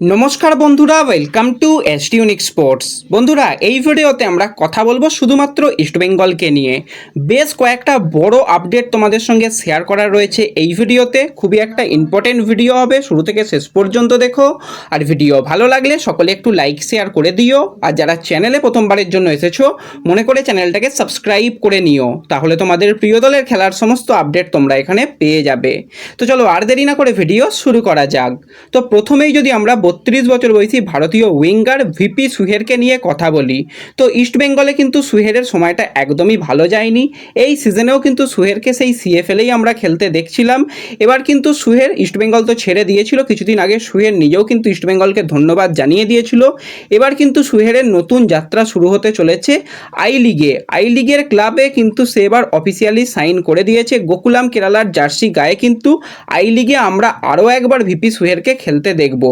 নমস্কার বন্ধুরা welcome to S unique sports বন্ধুরা, এই ভিডিওতে আমরা কথা বলব শুধুমাত্র ইস্টবেঙ্গলকে নিয়ে। বেশ কয়েকটা বড় আপডেট তোমাদের সঙ্গে শেয়ার করা রয়েছে এই ভিডিওতে। খুবই একটা ইম্পর্টেন্ট ভিডিও হবে, শুরু থেকে শেষ পর্যন্ত দেখো। আর ভিডিও ভালো লাগলে সকলে একটু লাইক শেয়ার করে দিও। আর যারা চ্যানেলে প্রথমবারের জন্য এসেছ, মনে করে চ্যানেলটাকে সাবস্ক্রাইব করে নিও। তাহলে তোমাদের প্রিয় দলের খেলার সমস্ত আপডেট তোমরা এখানে পেয়ে যাবে। তো চলো আর দেরি না করে ভিডিও শুরু করা যাক। তো প্রথমেই যদি আমরা বত্রিশ বছর বয়সী ভারতীয় উইঙ্গার ভিপি সুহেরকে নিয়ে কথা বলি। তো ইস্টবেঙ্গলে কিন্তু সুহেরের সময়টা একদমই ভালো যায়নি। এই সিজনেও কিন্তু সুহেরকে সেই সিএফএলেই আমরা খেলতে দেখছিলাম। এবার কিন্তু সুহের ইস্টবেঙ্গল তো ছেড়ে দিয়েছিল। কিছুদিন আগে সুহের নিজেও কিন্তু ইস্টবেঙ্গলকে ধন্যবাদ জানিয়ে দিয়েছিল। এবার কিন্তু সুহেরের নতুন যাত্রা শুরু হতে চলেছে আই লিগে। আই লিগের ক্লাবে কিন্তু সে এবার অফিসিয়ালি সাইন করে দিয়েছে। গোকুলাম কেরালার জার্সি গায়ে কিন্তু আই লিগে আমরা আরও একবার ভিপি সুহেরকে খেলতে দেখব।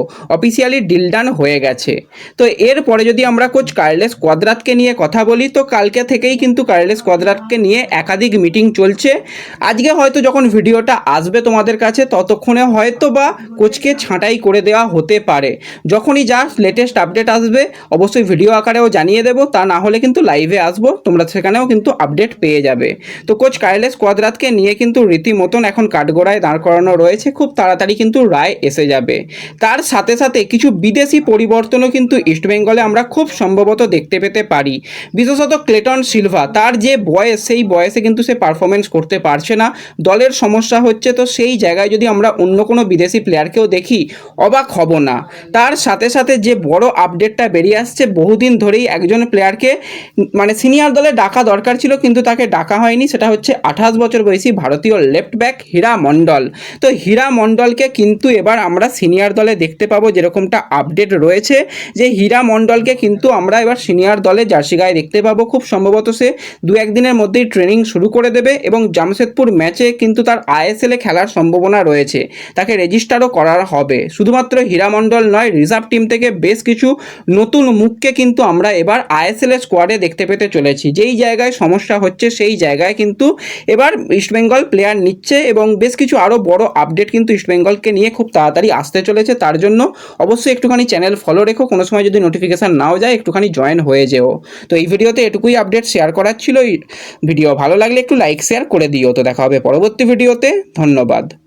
অফিসিয়ালি ডিল ডান হয়ে গেছে। তো এরপরে যদি আমরা কোচ কার্লেস কোয়াদ্রাতকে নিয়ে কথা বলি, তো কালকে থেকেই কিন্তু কার্লেস কোয়াদ্রাতকে নিয়ে একাধিক মিটিং চলছে। আজকে হয়তো যখন ভিডিওটা আসবে তোমাদের কাছে, ততক্ষণে হয়তো বা কোচকে ছাঁটাই করে দেওয়া হতে পারে। যখনই যা লেটেস্ট আপডেট আসবে, অবশ্যই ভিডিও আকারেও জানিয়ে দেবো। তা না হলে কিন্তু লাইভে আসব, তোমরা সেখানেও কিন্তু আপডেট পেয়ে যাবে। তো কোচ কার্লেস কোয়াদ্রাতকে নিয়ে কিন্তু রীতিমতন এখন কাঠগোড়ায় দাঁড় করানো রয়েছে। খুব তাড়াতাড়ি কিন্তু রায় এসে যাবে। তার সাথে সাথে কিছু বিদেশি পরিবর্তনও কিন্তু ইস্টবেঙ্গলে আমরা খুব সম্ভবত দেখতে পেতে পারি। বিশেষত ক্লেটন সিলভা তার যে বয়স, সেই বয়সে কিন্তু সে পারফরমেন্স করতে পারছে না। দলের সমস্যা হচ্ছে তো সেই জায়গায় যদি আমরা অন্য কোনো বিদেশি প্লেয়ারকেও দেখি, অবাক হব না। তার সাথে সাথে যে বড় আপডেটটা বেরিয়ে আসছে, বহুদিন ধরেই একজন প্লেয়ারকে মানে সিনিয়র দলে ডাকা দরকার ছিল, কিন্তু তাকে ডাকা হয়নি। সেটা হচ্ছে আঠাশ বছর বয়সী ভারতীয় লেফট ব্যাক হীরা মণ্ডল। তো হীরা মণ্ডলকে কিন্তু এবার আমরা সিনিয়র দলে দেখতে পাবো যেরকমটা আপডেট রয়েছে যে হীরা মণ্ডলকে কিন্তু আমরা এবার সিনিয়র দলে জার্সি গায়ে দেখতে পাবো। খুব সম্ভবত সে দু একদিনের মধ্যেই ট্রেনিং শুরু করে দেবে এবং জামশেদপুর ম্যাচে কিন্তু তার আইএসএলে খেলার সম্ভাবনা রয়েছে। তাকে রেজিস্টারও করার হবে। শুধুমাত্র হীরা মণ্ডল নয় রিজার্ভ টিম থেকে বেশ কিছু নতুন মুখকে কিন্তু আমরা এবার আইএসএল স্কোয়াডে দেখতে পেতে চলেছি। যেই জায়গায় সমস্যা হচ্ছে সেই জায়গায় কিন্তু এবার ইস্টবেঙ্গল প্লেয়ার নিচ্ছে এবং বেশ কিছু আরও বড় আপডেট কিন্তু ইস্টবেঙ্গলকে নিয়ে খুব তাড়াতাড়ি আসতে চলেছে। তার জন্য অবশ্যই একটুখানি চ্যানেল ফলো রেখো। কোনো সময় যদি নোটিফিকেশান নাও যায়, একটুখানি জয়েন হয়ে যেও। তো এই ভিডিওতে এটুকুই আপডেট শেয়ার করার ছিল ভিডিও ভালো লাগলে একটু লাইক শেয়ার করে দিও। তো দেখা হবে পরবর্তী ভিডিওতে ধন্যবাদ।